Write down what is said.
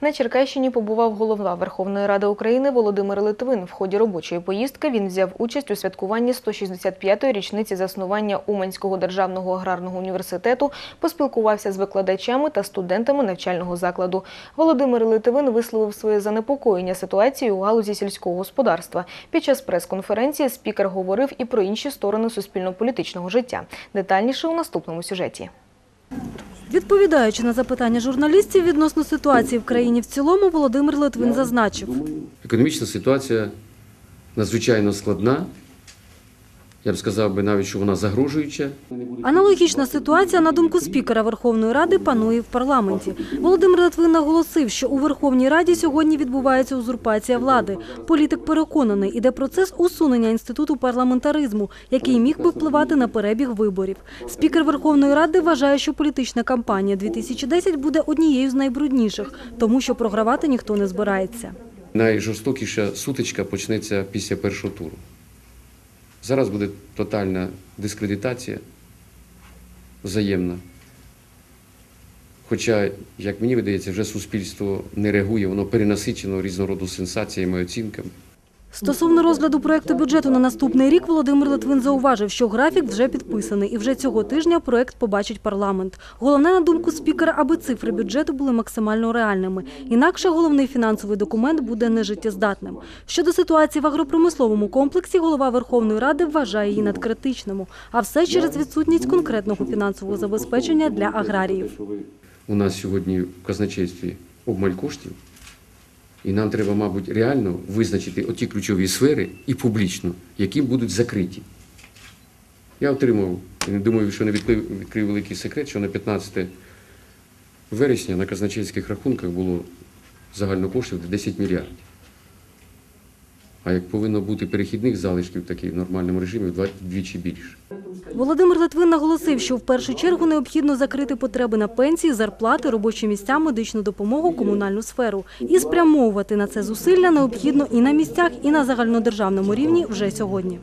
На Черкащині побував голова Верховної Ради України Володимир Литвин. В ході робочої поїздки він взяв участь у святкуванні 165-ї річниці заснування Уманського державного аграрного університету, поспілкувався з викладачами та студентами навчального закладу. Володимир Литвин висловив своє занепокоєння ситуацією у галузі сільського господарства. Під час прес-конференції спікер говорив і про інші сторони суспільно-політичного життя. Детальніше у наступному сюжеті. Відповідаючи на запитання журналістів відносно ситуації в країні в цілому, Володимир Литвин зазначив. Економічна ситуація надзвичайно складна. Я б сказав би навіть, що вона загрожуюча. Аналогічна ситуація, на думку спікера Верховної Ради, панує в парламенті. Володимир Литвин наголосив, що у Верховній Раді сьогодні відбувається узурпація влади. Політик переконаний, іде процес усунення інституту парламентаризму, який міг би впливати на перебіг виборів. Спікер Верховної Ради вважає, що політична кампанія 2010 буде однією з найбрудніших, тому що програвати ніхто не збирається. Найжорстокіша сутичка почнеться після першого туру. Зараз буде тотальна дискредитація взаємна. Хоча, як мені видається, вже суспільство не реагує, воно перенасичено різного роду сенсаціями, оцінками. Стосовно розгляду проекту бюджету на наступний рік, Володимир Литвин зауважив, що графік вже підписаний, і вже цього тижня проект побачить парламент. Головне, на думку спікера, аби цифри бюджету були максимально реальними. Інакше головний фінансовий документ буде нежиттєздатним. Щодо ситуації в агропромисловому комплексі, голова Верховної Ради вважає її надкритичному. А все через відсутність конкретного фінансового забезпечення для аграріїв. У нас сьогодні в казначействі обмаль коштів, і нам треба, мабуть, реально визначити оті ключові сфери і публічно, які будуть закриті. Я отримав, думаю, що не відкрив, відкрив великий секрет, що на 15 вересня на казначейських рахунках було загально коштів 10 мільярдів. А як повинно бути перехідних залишків в нормальному режимі, вдвічі більше. Володимир Литвин наголосив, що в першу чергу необхідно закрити потреби на пенсії, зарплати, робочі місця, медичну допомогу, комунальну сферу. І спрямовувати на це зусилля необхідно і на місцях, і на загальнодержавному рівні вже сьогодні.